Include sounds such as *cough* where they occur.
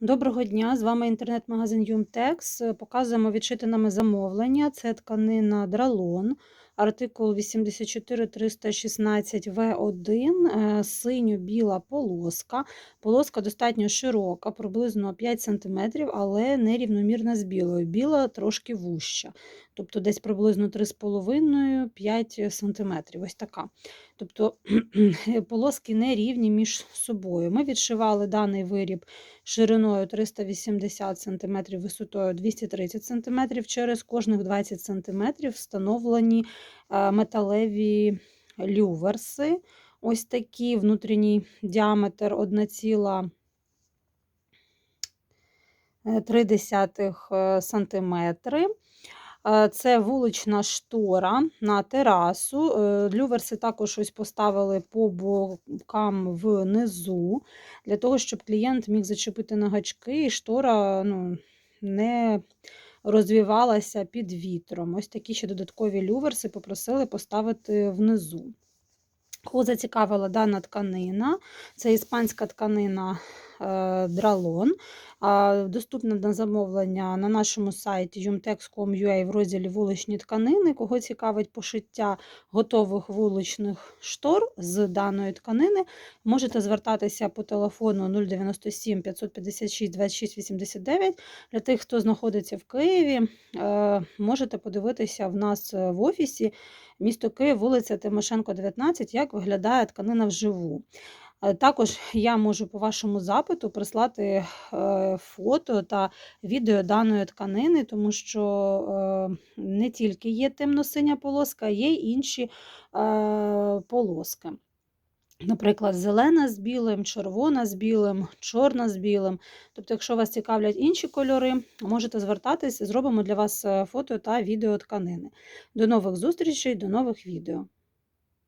Доброго дня! З вами інтернет-магазин Юмтекс. Показуємо відшити нами замовлення. Це тканина Дралон, артикул 84316В1, е, синьо-біла полоска. Полоска достатньо широка, приблизно 5 см, але нерівномірна з білою. Біла трошки вуща, тобто десь приблизно 3,5-5 см. Ось така. Тобто *clears throat* полоски не рівні між собою. Ми відшивали даний виріб шириною 380 см, висотою 230 см. Через кожних 20 см встановлені металеві люверси. Ось такі внутрішній діаметр 1,3 см. Е, Це вулична штора на терасу. Е, Люверси також ось поставили по бокам внизу, для того, щоб клієнт міг зачепити на гачки, і штора ну, не розвівалася під вітром. Ось такі ще додаткові люверси попросили поставити внизу. Кого зацікавила дана тканина, це іспанська тканина дралон. Доступна на замовлення на нашому сайті yumtex.com.ua в розділі вуличні тканини. Кого цікавить пошиття готових вуличних штор з даної тканини, можете звертатися по телефону 097 556 26 89. Для тих, хто знаходиться в Києві, е, можете подивитися в нас в офісі. Місто Київ, вулиця Тимошенко, 19, як виглядає тканина вживу. Е, також я можу по вашому запиту прислати е, фото та відео даної тканини, тому що е, не тільки є темно-синя полоска, є й інші полоски. Наприклад, зелена з білим, червона з білим, чорна з білим. Тобто, якщо вас цікавлять інші кольори, можете звертатись, зробимо для вас фото та відео тканини. До нових зустрічей, до нових відео.